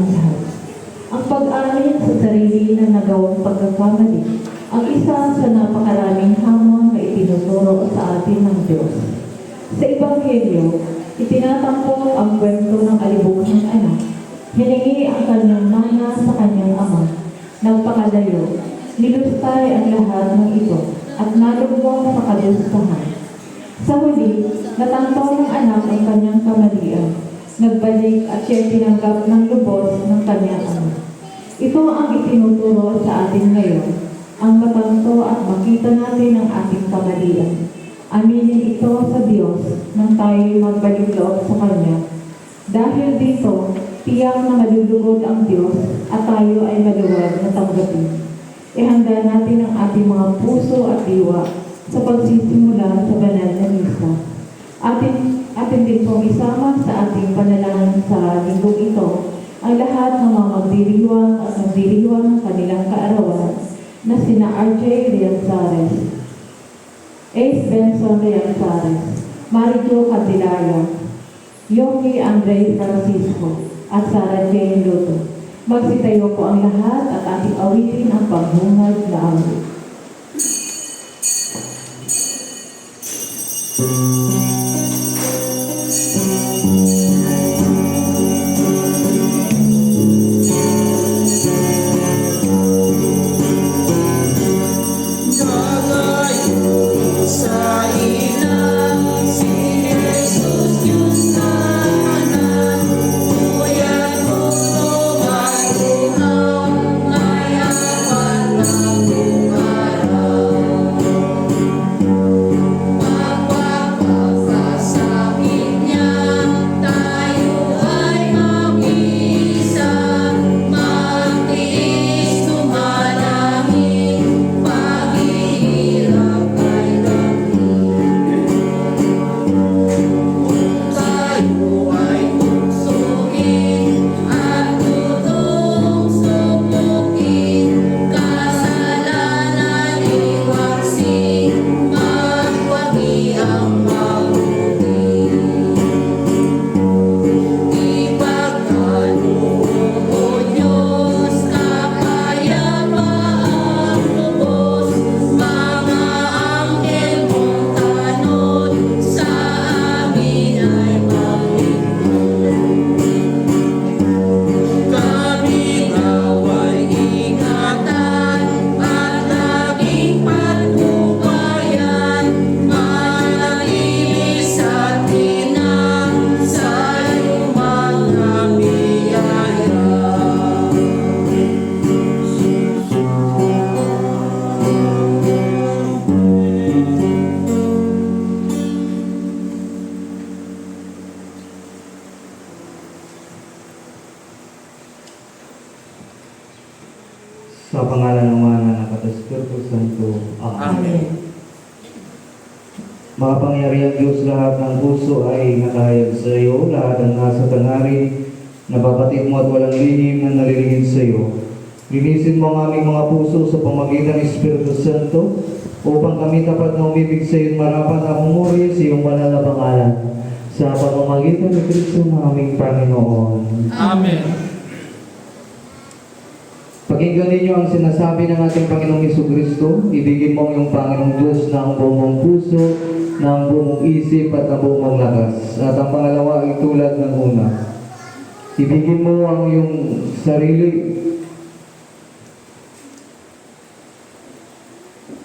lahat. Ang pag-alin sa sarili na nagawang pagkakamali ang isa sa napakaraming hamon na itinuturo sa atin ng Diyos. Sa Ebanghelyo, itinatampok ang kwento ng alibughang anak. Hiningi ang kanyang mana sa kanyang ama. Nagpakalayo, nilustay ang lahat ng ito at nalugmok sa kadustahan. Sa huli, natanto ng anak ang kanyang kamalian. Nagbalik at siya tinanggap ng lubos ng kanyang ama. Ito ang itinuturo sa atin ngayon, ang matanto at makita natin ang ating kamalian. Aminin ito sa Diyos nang tayo magbalik loob sa Kanya. Dahil dito, tiyak na malulugod ang Diyos at tayo ay maluwag na tanggapin. Ihanda natin ang ating mga puso at diwa sa pagsisimula sa banal na misa. Atin, atin din pong isama sa ating panalangin sa linggong ito ang lahat ng mga magdiriwang at magdiriwang ng kanilang kaarawan na sina RJ Rianzares, Ace Benson Rianzares, Marijo Candelaria, Yogi Andre Francisco, at Sarah Jane Luto. Magsitayo po ang lahat at ating awitin ang paghungad na awit. Kalayo Sa pangalan ng ng Anak at Espiritu Santo. Amen. Amen. Makapangyarihan Diyos lahat ng puso ay nakahayag sa iyo, lahat ng nasa tanari, nababatid mo at walang lihim na nalilingin sa iyo. Linisin mo ang aming mga puso sa pamagitan ng Espiritu Santo upang kami tapat na umibig sa iyo marapat na umuri sa iyong banal na pangalan. Sa pamamagitan ni Kristo na aming Panginoon. Amen. Pakinggan ninyo ang sinasabi ng ating Panginoong Heso Kristo. Ibigin mo ang iyong Panginoong Diyos ng buong puso, ng buong isip at ng buong lakas. At ang pangalawa ay tulad ng una. Ibigin mo ang iyong sarili.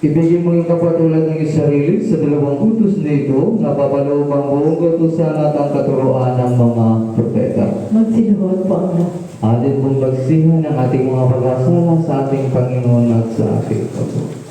Ibigin mo yung kapatulad ng iyong sarili sa dalawang utos na ito na papaloob ang buong katusan at ang katuroan ng mga propeta. Magsiluhod po ang lahat. Atin pong bagsihan ang ating mga pag-asala sa ating Panginoon at sa ating Panginoon.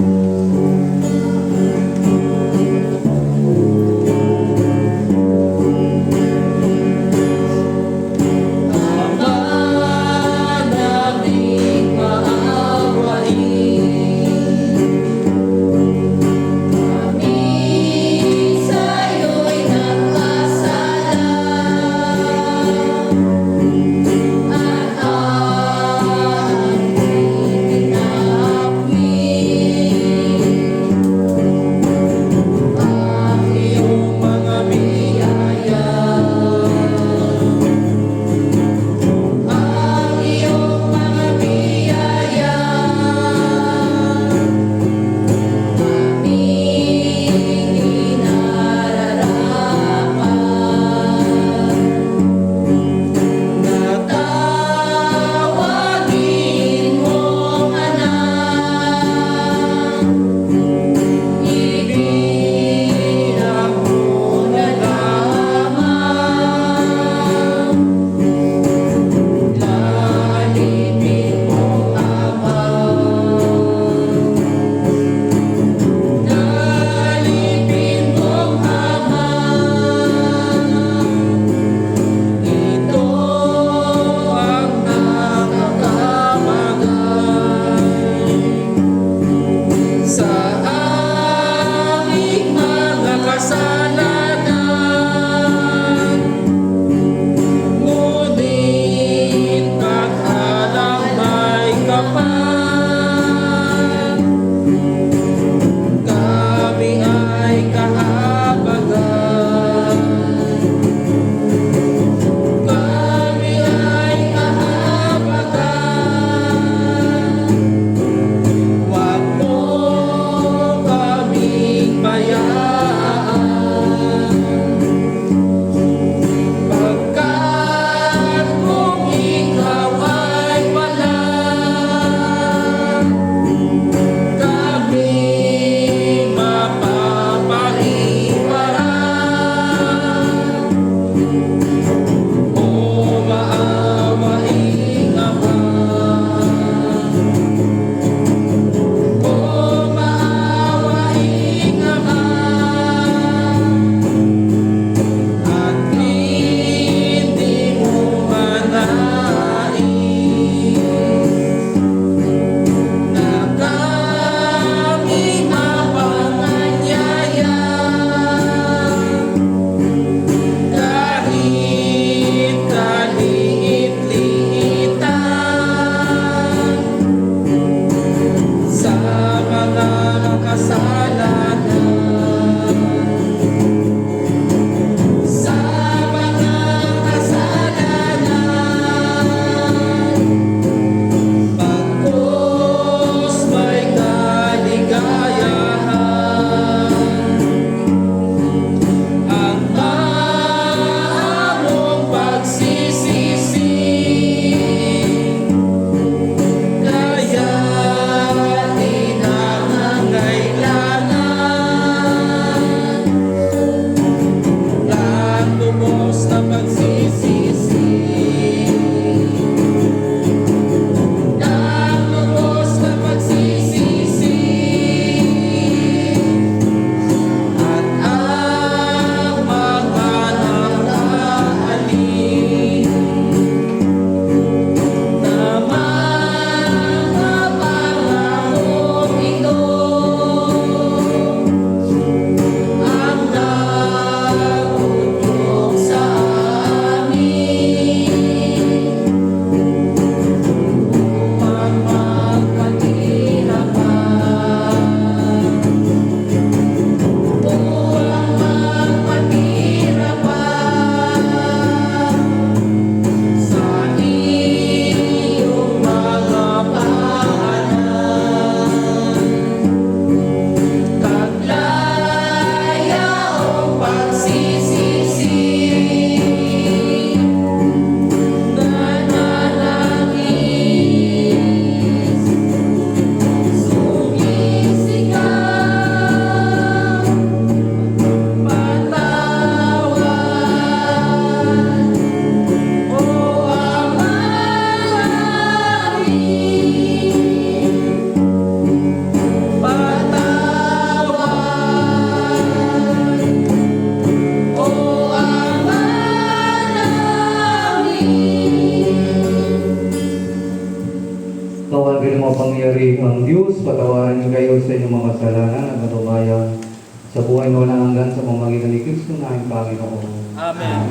Panginoon. Amen.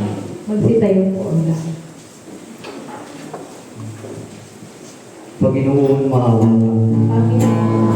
Magsitayo po ang lahat. Panginoon, maawa. Panginoon,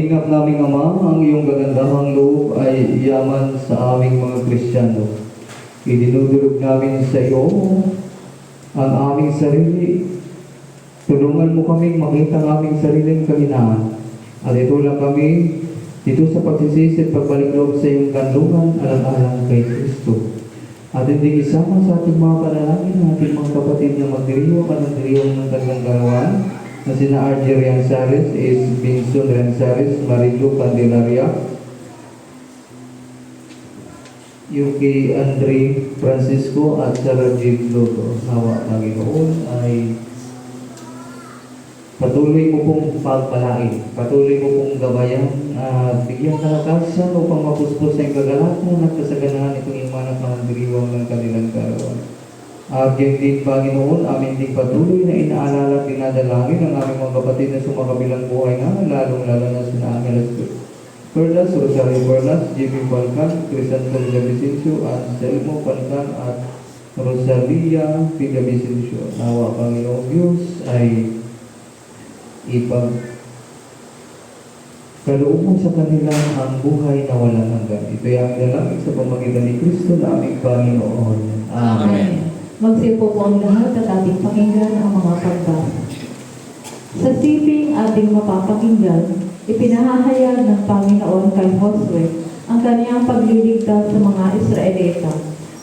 Mapaglingap naming Ama, ang iyong gagandahang loob ay yaman sa aming mga Kristiyano. Idinudulog namin sa iyo ang aming sarili. Tulungan mo kaming makita ang aming sariling kahinaan. At ito lang kami dito sa pagsisisi at pagbalik loob sa iyong kanlungan alang-alang kay Kristo. At hindi isama sa ating mga panalangin ang ating mga kapatid na magdiriwang at nagdiriwang ng kanilang karawan na sina R.J. Rianzares, is Binson Rianzares, Marilu Candelaria, yung kay Andre Francisco at Sarah J. Loto. Nawa Panginoon ay patuloy mo pong pagpalain, patuloy mo pong gabayan at bigyan kalakasan upang mapuspos ang kagalakan at kasaganahan itong imanap ng diriwang ng kanilang karawan. At yung din Panginoon, amin din patuloy na inaalala at dinadalangin ang aming mga kapatid na sumakabilang buhay na, lalong-lalo na sina Angeles Perlas, Rosario Perlas, Jimmy Balkan, Crisanto Villavicencio, Anselmo Balkan at Rosalia Villavicencio. Nawa Panginoong Diyos ay ipag kaloob mo sa kanila ang buhay na walang hanggan. Ito ang dalangin sa pamagitan ni Kristo na aming Panginoon. Amen. Magsipo po ang lahat at ating pakinggan ang mga pagbasa. Sa siping ating mapapakinggan, ipinahahayag ng Panginoon kay Josue ang kaniyang pagliligtas sa mga Israelita,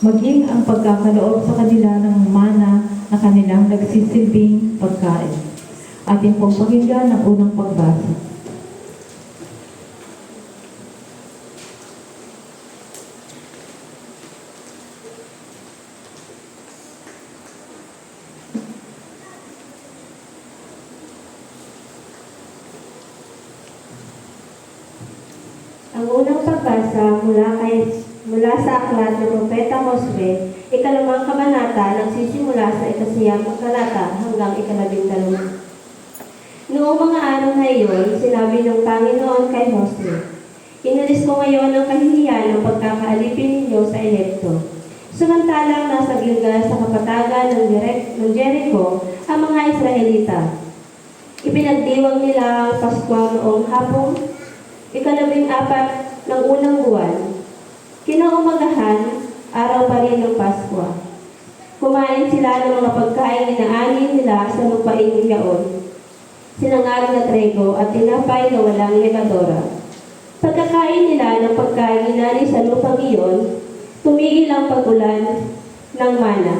maging ang pagkakaloob sa kanila ng mana na kanilang nagsisilbing pagkain. Ating pong pakinggan ang unang pagbasa. Ang unang pagbasa mula kay mula sa aklat ng Propeta Josue, ikalimang kabanata nagsisimula sa ikasiyam talata hanggang ikalabing dalawa. Noong mga araw na iyon, sinabi ng Panginoon kay Josue, Inalis ko ngayon ang kahihiyan ng pagkakaalipin ninyo sa Egypto. Samantalang nasa Gilgal sa kapatagan ng, Jere- ng Jericho ang mga Israelita. Ipinagdiwang nila ang Pasko noong hapong ikalabing apat ng unang buwan. Kinaumagahan, araw pa rin ng Pasko. Kumain sila ng mga pagkain inaanin nila sa lupain yaon. Sinangag na trego at tinapay na walang legadora. Pagkakain nila ng pagkain inani sa lupang iyon, tumigil ang pagulan ng mana.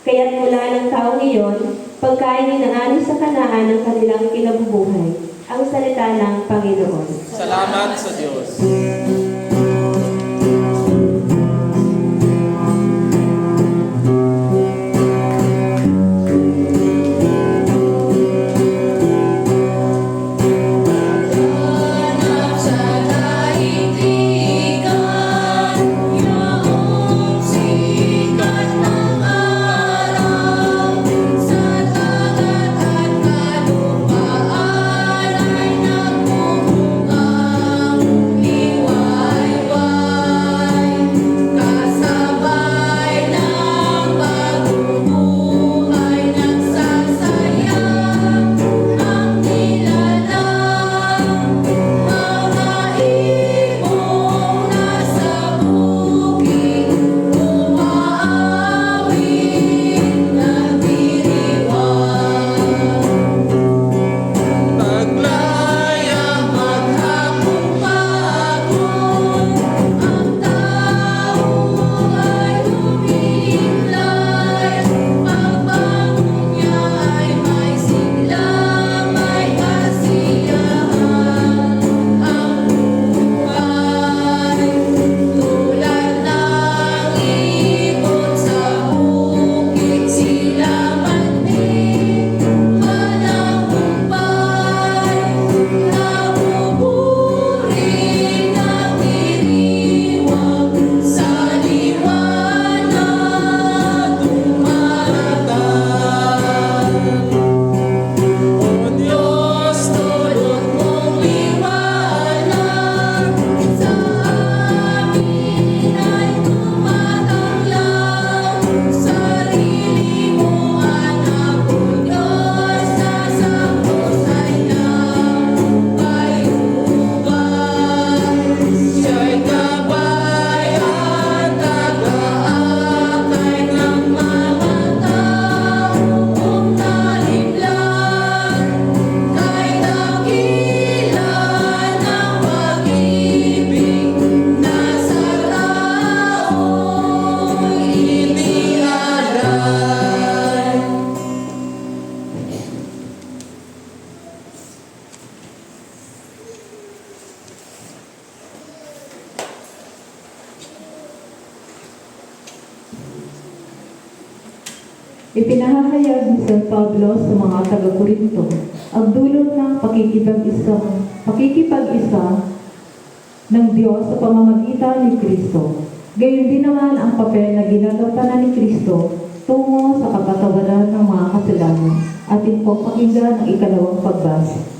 Kaya't mula ng taong iyon, pagkain inaalis sa kanaan ng kanilang kinabubuhay, ang salita ng Panginoon. Salamat sa Diyos. Sa mga taga-Korinto ang dulot ng pakikipag-isa, pakikipag-isa ng Diyos sa pamamagitan ni Kristo. Gayon din naman ang papel na ginagampanan ni Kristo tungo sa kapatawaran ng mga kasalanan. Atin po pakinggan ang ikalawang pagbasa.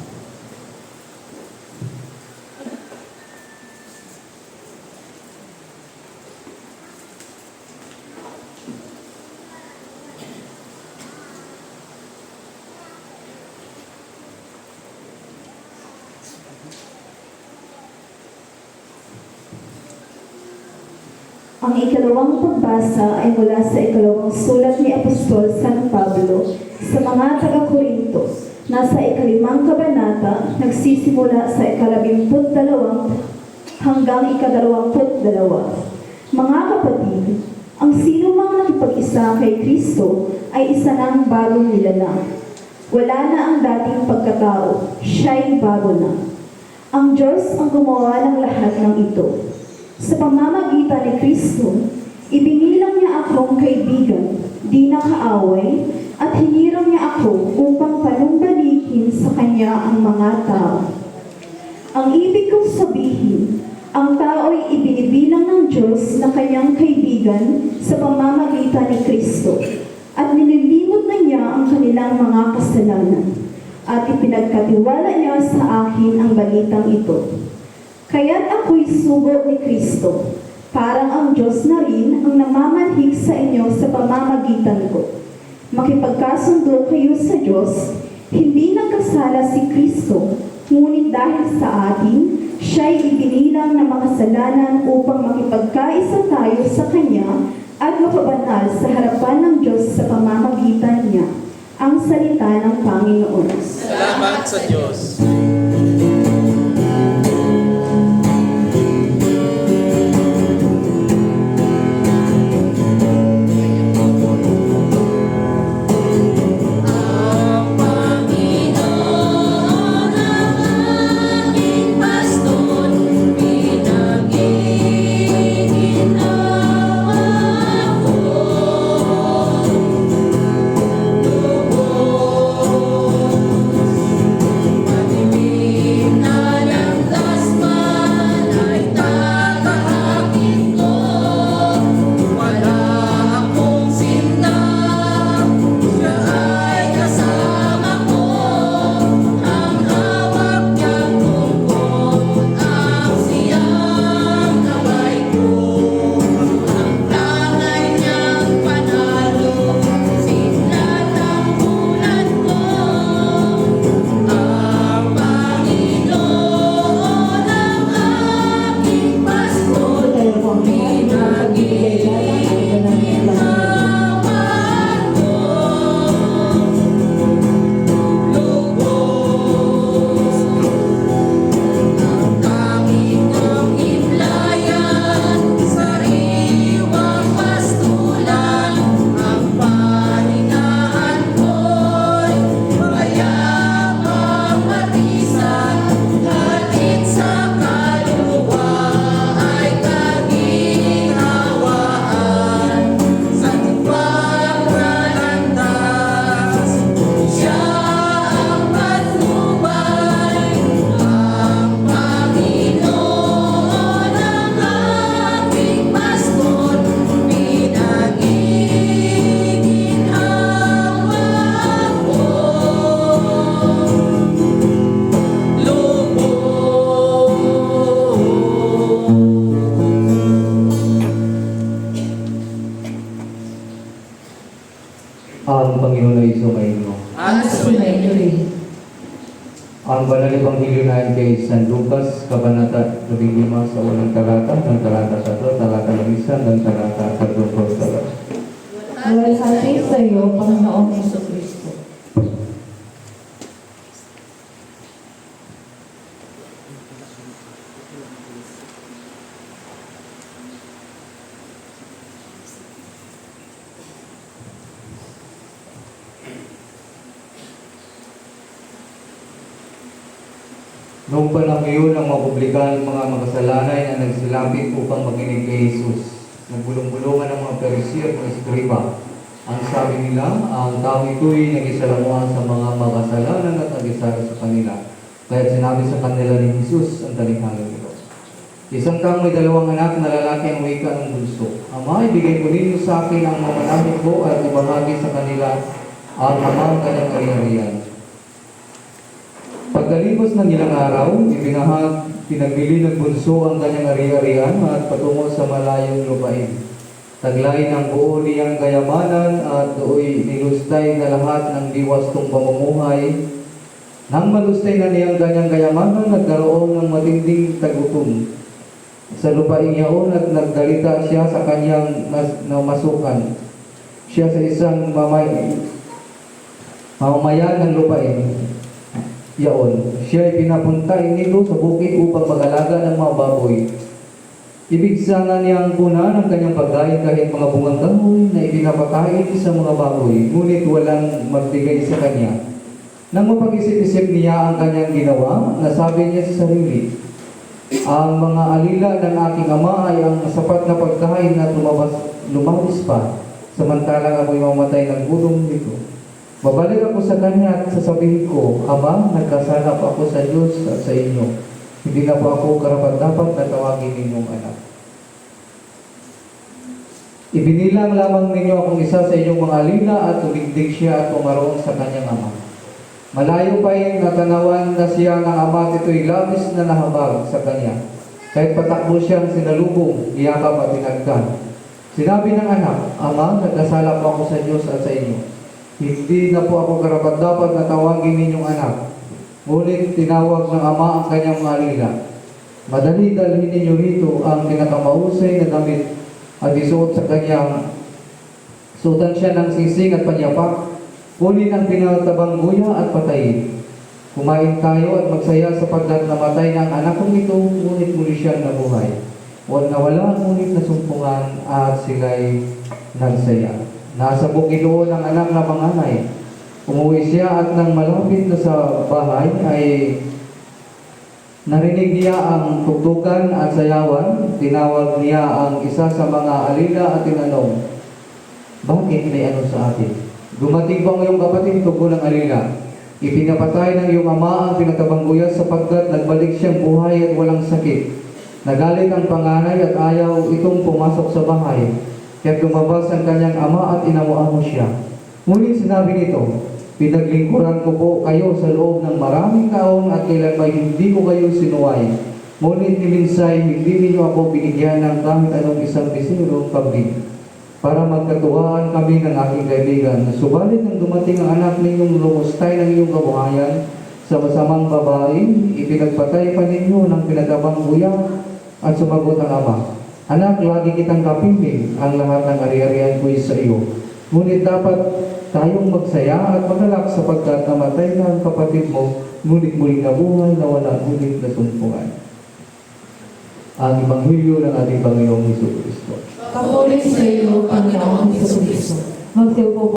Ang ikalawang pagbasa ay mula sa ikalawang sulat ni Apostol San Pablo sa mga taga-Korinto. Nasa ikalimang kabanata, nagsisimula sa ikalabimput dalawang hanggang ikadalawamput dalawa. Mga kapatid, ang sino mang nakipag-isa kay Kristo ay isa ng bagong nilalang. Wala na ang dating pagkatao, siya'y bago na. Ang Diyos ang gumawa ng lahat ng ito. Sa pamamagitan ni Kristo, ibinilang niya akong kaibigan, di na kaaway, at hinirang niya ako upang panumbalikin sa Kanya ang mga tao. Ang ibig kong sabihin, ang tao'y ibinibilang ng Diyos na kanyang kaibigan sa pamamagitan ni Kristo at nililimot na niya ang kanilang mga kasalanan at ipinagkatiwala niya sa akin ang balitang ito. Kaya't ako'y sugo ni Kristo, parang ang Diyos na rin ang namamanhik sa inyo sa pamamagitan ko. Makipagkasundo kayo sa Diyos, hindi nagkasala si Kristo, ngunit dahil sa atin, siya'y ibinilang na makasalanan upang makipagkaisa tayo sa Kanya at mapabanal sa harapan ng Diyos sa pamamagitan niya. Ang salita ng Panginoon. Salamat sa Diyos. Sa unang talata, ng talata 1, talata 11, ng talata 14 talata. Luwalhati sa iyo, Panginoong Heso Kristo. Iyon, ang mapublikan ng mga makasalanan na nagsilapit upang maginig kay Jesus. Nagbulong-bulungan ang mga Perisi at Eskriba. Ang sabi nila, ang tao ito'y nagisalamuhan sa mga makasalanan at nagisara sa kanila. Kaya sinabi sa kanila ni Jesus ang talinghaga ito. Isang taong may dalawang anak na lalaki ang wika ng bunso. Ama, ibigay ko ninyo sa akin ang mamanamit ko at ibahagi sa kanila ang amang kanyang ari-arian. Pagkalipas ng ilang araw, ibinahag, pinagbili ng bunso ang kanyang ari-arian at patungo sa malayong lupain. Taglay ng buo niyang kayamanan at dooy nilustay na lahat ng diwastong pamumuhay. Nang malustay na niyang kanyang kayamanan, nagkaroon ng matinding tagutom. Sa lupain yaon at nagdalita siya sa kanyang nas, namasukan. Siya sa isang mamay, mamamayan ng lupain yaon. Siya ay pinapunta nito sa bukid upang mag-alaga ng mga baboy. Ibig sana niyang puna ng kanyang pagkain kahit mga bungang kahoy na ipinapakain sa mga baboy, ngunit walang magbigay sa kanya. Nang mapag-isip-isip niya ang kanyang ginawa, nasabi niya sa sarili, ang mga alila ng aking ama ay ang sapat na pagkain na lumabas, lumabas pa, samantalang ako'y mamatay ng gutom nito. Babalik ako sa kanya at sasabihin ko, Ama, nagkasanap ako sa Diyos at sa inyo. Hindi na po ako karapat-dapat na tawagin ninyong anak. Ibinilang lamang ninyo akong isa sa inyong mga alila at tumigdig siya at umaroon sa kanyang ama. Malayo pa yung natanawan na siya ng ama at ito'y labis na nahabag sa kanya. Kahit patakbo siyang sinalubong, iyakap at tinagkan. Sinabi ng anak, Ama, nagkasala po ako sa Diyos at sa inyo. Hindi na po ako karapat-dapat na tawagin ninyong anak. Ngunit tinawag ng ama ang kanyang mga alila. Madali dalhin ninyo rito ang pinakamahusay na damit at isuot sa kanyang suotan siya ng sising at panyapak. Kunin ang pinatabang guya at patayin. Kumain tayo at magsaya sapagkat namatay ng anak kong ito, ngunit muli siyang nabuhay. O nawala, ngunit nasumpungan at sila'y nagsaya. Nasa bukid doon ang anak na panganay. Umuwi siya at nang malapit na sa bahay ay narinig niya ang tugtugan at sayawan. Tinawag niya ang isa sa mga alila at tinanong, Bakit may ano sa atin? Dumating ba ngayong kapatid tugon ng alila? Ipinapatay ng iyong ama ang pinagkabangguyas sapagkat nagbalik siyang buhay at walang sakit. Nagalit ang panganay at ayaw itong pumasok sa bahay. Kaya lumabas ang kanyang ama at inamuamo siya. Ngunit sinabi nito, Pinaglingkuran ko po kayo sa loob ng maraming taon at kailan ba hindi ko kayo sinuway. Ngunit niminsay, hindi ninyo ako binigyan ng kahit anong isang bisirong pabig. Para magkatuwaan kami ng aking kaibigan. Subalit nang dumating ang anak ninyong lumustay ng iyong kabuhayan sa masamang babae, ipinagpatay pa ninyo ng pinagabang buya at sumagot ang ama. Anak, lagi kitang kapiling ang lahat ng ari-arian ko sa iyo. Ngunit dapat tayong magsaya at magalak sapagkat namatay na ang kapatid mo, ngunit muling nabuhay na wala ngunit nasumpungan. Ang Ibanghilyo ng ating Panginoong Hesus Kristo. Papuri sa iyo, Panginoong Heso Kristo. Magsiupo po